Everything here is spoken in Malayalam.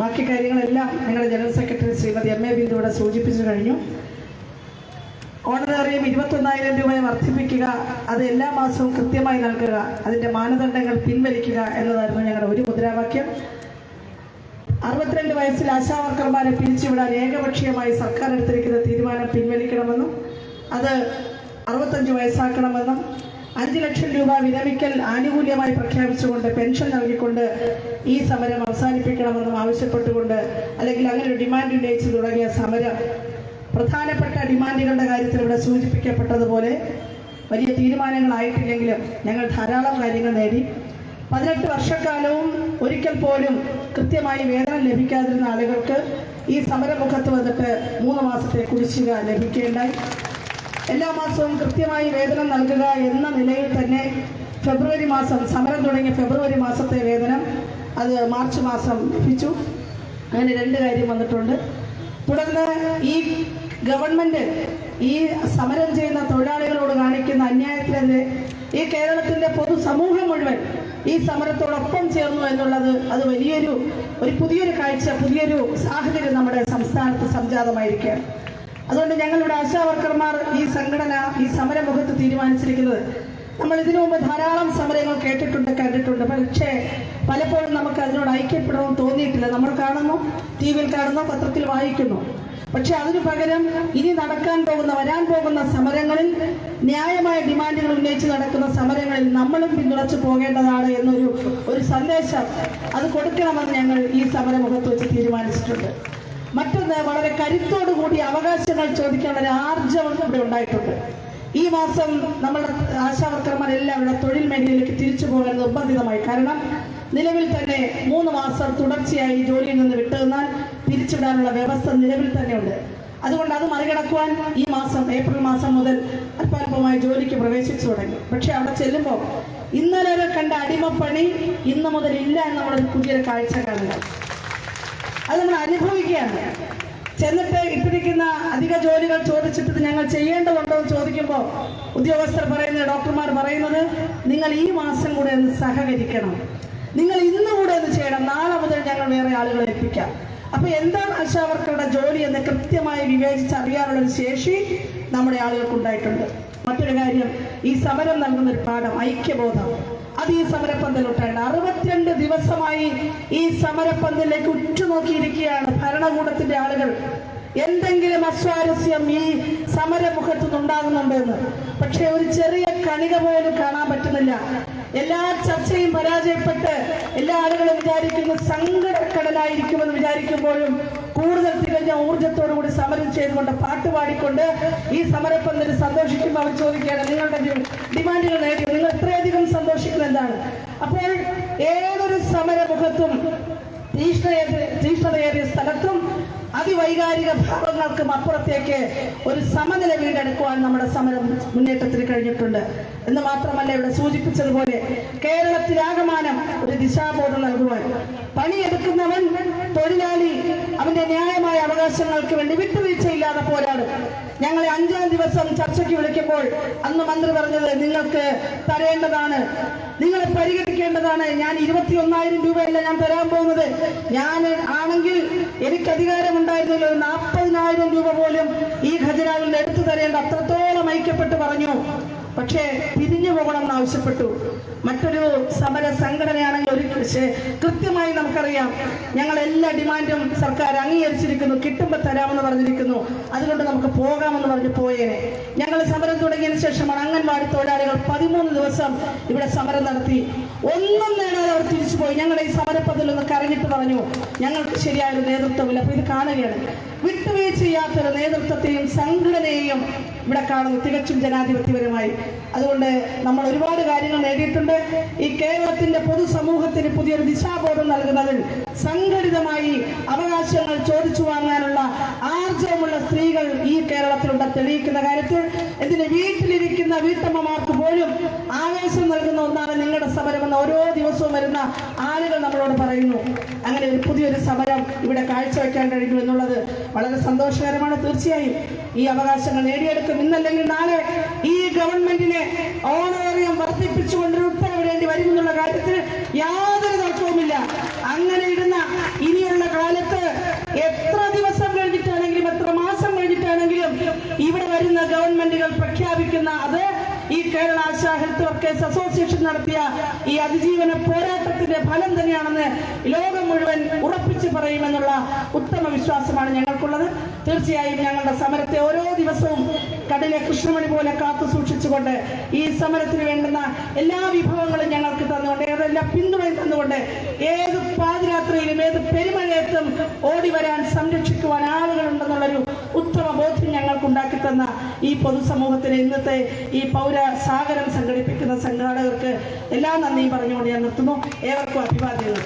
ബാക്കി കാര്യങ്ങളെല്ലാം ഞങ്ങളുടെ general secretary Shrimati M A Bindu ഇവിടെ സൂചിപ്പിച്ചു കഴിഞ്ഞു. ഓണറേറിയം ഇരുപത്തൊന്നായിരം രൂപയെ വർദ്ധിപ്പിക്കുക അത് എല്ലാ മാസവും കൃത്യമായി നൽകുക അതിന്റെ മാനദണ്ഡങ്ങൾ പിൻവലിക്കുക എന്നതായിരുന്നു ഞങ്ങളുടെ ഒരു മുദ്രാവാക്യം. അറുപത്തിരണ്ട് വയസ്സിൽ ആശാവർക്കർമാരെ പിരിച്ചുവിടാൻ ഏകപക്ഷീയമായി സർക്കാർ എടുത്തിരിക്കുന്ന തീരുമാനം പിൻവലിക്കണമെന്നും അത് അറുപത്തഞ്ച് വയസ്സാക്കണമെന്നും അഞ്ച് ലക്ഷം രൂപ വിരമിക്കൽ ആനുകൂല്യമായി പ്രഖ്യാപിച്ചുകൊണ്ട് പെൻഷൻ നൽകിക്കൊണ്ട് ഈ സമരം അവസാനിപ്പിക്കണമെന്നും ആവശ്യപ്പെട്ടുകൊണ്ട് അല്ലെങ്കിൽ അങ്ങനെ ഒരു ഡിമാൻഡ് ഉന്നയിച്ച് തുടങ്ങിയ സമരം പ്രധാനപ്പെട്ട ഡിമാൻഡുകളുടെ കാര്യത്തിൽ ഇവിടെ സൂചിപ്പിക്കപ്പെട്ടതുപോലെ വലിയ തീരുമാനങ്ങളായിട്ടില്ലെങ്കിലും ഞങ്ങൾ ധാരാളം കാര്യങ്ങൾ നേടി. പതിനെട്ട് വർഷക്കാലവും ഒരിക്കൽ പോലും കൃത്യമായി വേതനം ലഭിക്കാതിരുന്ന ആളുകൾക്ക് ഈ സമരമുഖത്ത് വന്നിട്ട് മൂന്ന് മാസത്തെ കുടിശ്ശിക ലഭിക്കുകയുണ്ടായി എല്ലാ മാസവും കൃത്യമായി വേതനം നൽകുക എന്ന നിലയിൽ തന്നെ ഫെബ്രുവരി മാസം സമരം തുടങ്ങിയ ഫെബ്രുവരി മാസത്തെ വേതനം അത് മാർച്ച് മാസം ലഭിച്ചു. അങ്ങനെ രണ്ട് കാര്യം വന്നിട്ടുണ്ട്. തുടർന്ന് ഈ ഗവൺമെന്റ് ഈ സമരം ചെയ്യുന്ന തൊഴിലാളികളോട് കാണിക്കുന്ന അന്യായത്തിനെതിരെ ഈ കേരളത്തിന്റെ പൊതുസമൂഹം മുഴുവൻ ഈ സമരത്തോടൊപ്പം ചേർന്നു എന്നുള്ളത് അത് വലിയൊരു ഒരു പുതിയൊരു കാഴ്ച പുതിയൊരു സാഹചര്യം നമ്മുടെ സംസ്ഥാനത്ത് സംജാതമായിരിക്കുകയാണ്. അതുകൊണ്ട് ഞങ്ങളുടെ ആശാവർക്കർമാർ ഈ സംഘടന ഈ സമരമുഖത്ത് തീരുമാനിച്ചിരിക്കുന്നത്. നമ്മൾ ഇതിനു മുമ്പ് ധാരാളം സമരങ്ങൾ കേട്ടിട്ടുണ്ട് കണ്ടിട്ടുണ്ട്. പക്ഷേ പലപ്പോഴും നമുക്ക് അതിനോട് ഐക്യപ്പെടണമെന്ന് തോന്നിയിട്ടില്ല. നമ്മൾ കാണുന്നു ടി വിയിൽ കാണുന്നു പത്രത്തിൽ വായിക്കുന്നു. പക്ഷെ അതിനു പകരം ഇനി നടക്കാൻ പോകുന്ന വരാൻ പോകുന്ന സമരങ്ങളിൽ ന്യായമായ ഡിമാൻഡുകൾ ഉന്നയിച്ച് നടക്കുന്ന സമരങ്ങളിൽ നമ്മളും പിന്തുണച്ചു പോകേണ്ടതാണ് എന്നൊരു ഒരു സന്ദേശം അത് കൊടുക്കണമെന്ന് ഞങ്ങൾ ഈ സമരമുഖത്ത് വെച്ച് തീരുമാനിച്ചിട്ടുണ്ട്. മറ്റൊന്ന് വളരെ കരുത്തോടു കൂടി അവകാശങ്ങൾ ചോദിക്കാനുള്ള ഒരു ആർജവം ഇവിടെ ഉണ്ടായിട്ടുണ്ട്. ഈ മാസം നമ്മുടെ ആശാവർക്കർമാരെല്ലാം ഇവിടെ തൊഴിൽ മേഖലയിലേക്ക് തിരിച്ചു പോകാൻ നിർബന്ധിതമായി. കാരണം നിലവിൽ തന്നെ മൂന്ന് മാസം തുടർച്ചയായി ജോലിയിൽ നിന്ന് വിട്ടുനിന്നാൽ പിരിച്ചുവിടാനുള്ള വ്യവസ്ഥ നിലവിൽ തന്നെയുണ്ട്. അതുകൊണ്ട് അത് മറികടക്കുവാൻ ഈ മാസം ഏപ്രിൽ മാസം മുതൽ അല്പാൽപമായി ജോലിക്ക് പ്രവേശിച്ചു തുടങ്ങി. പക്ഷെ അവിടെ ചെല്ലുമ്പോൾ ഇന്നലെ കണ്ട അടിമപ്പണി ഇന്ന് മുതൽ ഇല്ല എന്ന് നമ്മളൊരു പുതിയൊരു കാഴ്ച കാണുക അത് നമ്മൾ അനുഭവിക്കുകയാണ്. ചെന്നിട്ട് ഇപ്പിരിക്കുന്ന അധിക ജോലികൾ ചോദിച്ചിട്ട് ഞങ്ങൾ ചെയ്യേണ്ടതുണ്ടോ എന്ന് ചോദിക്കുമ്പോൾ ഉദ്യോഗസ്ഥർ പറയുന്നത് ഡോക്ടർമാർ പറയുന്നത് നിങ്ങൾ ഈ മാസം കൂടെ ഒന്ന് സഹകരിക്കണം. നിങ്ങൾ ഇന്നും കൂടെ ഒന്ന് ചെയ്യണം. നാളെ മുതൽ ഞങ്ങൾ വേറെ ആളുകളെ ഏൽപ്പിക്കാം. അപ്പൊ എന്താണ് ആശാവർക്കറുടെ ജോലി എന്ന് കൃത്യമായി വിവേചിച്ചറിയാനുള്ള ഒരു ശേഷി നമ്മുടെ ആളുകൾക്ക് ഉണ്ടായിട്ടുണ്ട്. മറ്റൊരു കാര്യം ഈ സമരം നൽകുന്ന ഒരു പാഠം ഐക്യബോധം. അത് ഈ സമരപ്പന്തലുണ്ടായിരുന്നു അറുപത്തിരണ്ട് ദിവസമായി ഈ സമരപ്പന്തലിലേക്ക് ഉറ്റുനോക്കിയിരിക്കുകയാണ് ഭരണകൂടത്തിന്റെ ആളുകൾ. എന്തെങ്കിലും അസ്വാരസ്യം ഈ സമരമുഖത്തു നിന്നുണ്ടാകുന്നുണ്ടെന്ന് പക്ഷെ ഒരു ചെറിയ കണിക പോലും കാണാൻ പറ്റുന്നില്ല. എല്ലാ ചർച്ചയും പരാജയപ്പെട്ട് എല്ലാ ആളുകളും വിചാരിക്കുന്ന സങ്കടക്കടലായിരിക്കുമെന്ന് വിചാരിക്കുമ്പോഴും കൂടുതൽ തികഞ്ഞ ഊർജത്തോടു കൂടി സമരം ചെയ്തുകൊണ്ട് പാട്ട് പാടിക്കൊണ്ട് ഈ സമരപ്പന്തൽ സന്തോഷിക്കുമ്പോൾ അവർ ചോദിക്കുകയാണ് നിങ്ങളുടെ ഡിമാൻഡുകൾ നേടി നിങ്ങൾ എത്രയധികം സന്തോഷിക്കുന്ന എന്താണ് അപ്പോൾ ഏതൊരു സമരമുഖത്തും തീഷ്ണയേറിയ തീഷ്ണതയേറിയ സ്ഥലത്തും അതിവൈകാരിക ഭാവങ്ങൾക്കും അപ്പുറത്തേക്ക് ഒരു സമനില വീണ്ടെടുക്കുവാൻ നമ്മുടെ സമരം മുന്നേറ്റത്തിന് കഴിഞ്ഞിട്ടുണ്ട്. എന്ന് മാത്രമല്ല ഇവിടെ സൂചിപ്പിച്ചതുപോലെ കേരളത്തിലാകമാനം ഒരു ദിശാബോധം നൽകുവാൻ പണിയെടുക്കുന്നവൻ തൊഴിലാളി അവന്റെ ന്യായമായ അവകാശങ്ങൾക്ക് വേണ്ടി വിട്ടുവീഴ്ചയില്ലാതെ പോരാടും. ഞങ്ങളെ അഞ്ചാം ദിവസം ചർച്ചയ്ക്ക് വിളിക്കുമ്പോൾ അന്ന് മന്ത്രി പറഞ്ഞത് നിങ്ങൾക്ക് തരേണ്ടതാണ്. നിങ്ങളെ പരിഗണിക്കേണ്ടതാണ്. ഞാൻ ഇരുപത്തി ഒന്നായിരം രൂപയല്ല ഞാൻ തരാൻ പോകുന്നത്. ഞാൻ ആണെങ്കിൽ എനിക്ക് അധികാരമുണ്ടായിരുന്നില്ല. ഒരു നാൽപ്പതിനായിരം രൂപ പോലും ഈ ഖജനാവിൽ നിന്ന് എടുത്തു തരേണ്ട അത്രത്തോളം ഐക്യപ്പെട്ട് പറഞ്ഞു. പക്ഷേ തിരിഞ്ഞു പോകണം എന്ന് ആവശ്യപ്പെട്ടു. മറ്റൊരു സമര സംഘടനയാണെങ്കിൽ ഒരു കൃത്യമായി നമുക്കറിയാം. ഞങ്ങൾ എല്ലാ ഡിമാൻഡും സർക്കാർ അംഗീകരിച്ചിരിക്കുന്നു കിട്ടുമ്പോൾ തരാമെന്ന് പറഞ്ഞിരിക്കുന്നു. അതുകൊണ്ട് നമുക്ക് പോകാമെന്ന് പറഞ്ഞ് പോയേനെ. ഞങ്ങൾ സമരം തുടങ്ങിയതിന് ശേഷമാണ് അംഗൻവാടി തൊഴിലാളികൾ പതിമൂന്ന് ദിവസം ഇവിടെ സമരം നടത്തി. ഒന്നും നേടാതെ അവർ തിരിച്ചുപോയി. ഞങ്ങളുടെ ഈ സമരപ്പതിൽ ഒന്ന് കരഞ്ഞിട്ട് പറഞ്ഞു. ഞങ്ങൾക്ക് ശരിയായ ഒരു നേതൃത്വമില്ല. അപ്പൊ ഇത് കാണുകയാണ്. വിട്ടുവീഴ്ച ചെയ്യാത്തൊരു നേതൃത്വത്തെയും സംഘടനയെയും ഇവിടെ കാണുന്നു തികച്ചും ജനാധിപത്യപരമായി. അതുകൊണ്ട് നമ്മൾ ഒരുപാട് കാര്യങ്ങൾ നേടിയിട്ടുണ്ട്. ഈ കേരളത്തിന്റെ പൊതുസമൂഹത്തിന് പുതിയൊരു ദിശാബോധം നൽകുന്നതിൽ സംഘടിതമായി അവകാശങ്ങൾ ചോദിച്ചു വാങ്ങാനുള്ള ആർജവമുള്ള സ്ത്രീകൾ ഈ കേരളത്തിലുണ്ട്. തെളിയിക്കുന്ന കാര്യത്തിൽ ഇതിന് വീട്ടിലിരിക്കുന്ന വീട്ടമ്മമാർക്ക് പോലും ആവേശം നൽകുന്ന ഒന്നാണ് നിങ്ങളുടെ സമരമെന്ന് ഓരോ ദിവസവും വരുന്ന ആളുകൾ നമ്മളോട് പറയുന്നു അങ്ങനെ ഒരു പുതിയൊരു സമരം ഇവിടെ കാഴ്ചവെക്കാൻ കഴിഞ്ഞു എന്നുള്ളത് വളരെ സന്തോഷകരമാണ്. തീർച്ചയായും ഈ അവകാശങ്ങൾ നേടിയെടുക്കും. ഇന്നല്ലെങ്കിൽ നാളെ ഈ ഗവൺമെന്റിനെ ഓണോറിയം വർദ്ധിപ്പിച്ചുകൊണ്ടൊരു ഉത്തരവിടേണ്ടി വരും എന്നുള്ള കാര്യത്തിൽ യാതൊരു തർക്കവുമില്ല. അങ്ങനെ ഇടുന്ന ഇനിയുള്ള കാലത്ത് എത്ര ദിവസം കഴിഞ്ഞിട്ടാണെങ്കിലും എത്ര മാസം കഴിഞ്ഞിട്ടാണെങ്കിലും ഇവിടെ വരുന്ന ഗവൺമെന്റുകൾ പ്രഖ്യാപിക്കുന്ന അതേ Kerala Asha health workers association നടത്തിയ ഈ അതിജീവന പോരാട്ടത്തിന്റെ ഫലം തന്നെയാണെന്ന് ലോകം മുഴുവൻ ഉറപ്പിച്ചു പറയുമെന്നുള്ള ഉത്തമ വിശ്വാസമാണ് ഞങ്ങൾക്കുള്ളത്. തീർച്ചയായും ഞങ്ങളുടെ സമരത്തെ ഓരോ ദിവസവും കടലെ കൃഷ്ണമണി പോലെ കാത്തു സൂക്ഷിച്ചുകൊണ്ട് ഈ സമരത്തിന് വേണ്ടുന്ന എല്ലാ വിഭവങ്ങളും തന്നുകൊണ്ട് ഏതെല്ലാം പിന്തുണയും തന്നുകൊണ്ട് ഏത് പാതിരാത്രിയിലും ഏത് പെരുമഴയത്തും ഓടി വരാൻ സംരക്ഷിക്കുവാൻ ആളുകളുണ്ടെന്നുള്ളൊരു ഉത്തമ ബോധ്യം ഞങ്ങൾക്ക് ഉണ്ടാക്കി തന്ന ഈ പൊതുസമൂഹത്തിന് ഇന്നത്തെ ഈ പൗര സാഗരം സംഘടിപ്പിക്കുന്ന സംഘാടകർക്ക് എല്ലാ നന്ദിയും പറഞ്ഞുകൊണ്ട് ഞാൻ നിർത്തുന്നു. ഏവർക്കും അഭിവാദ്യങ്ങൾ.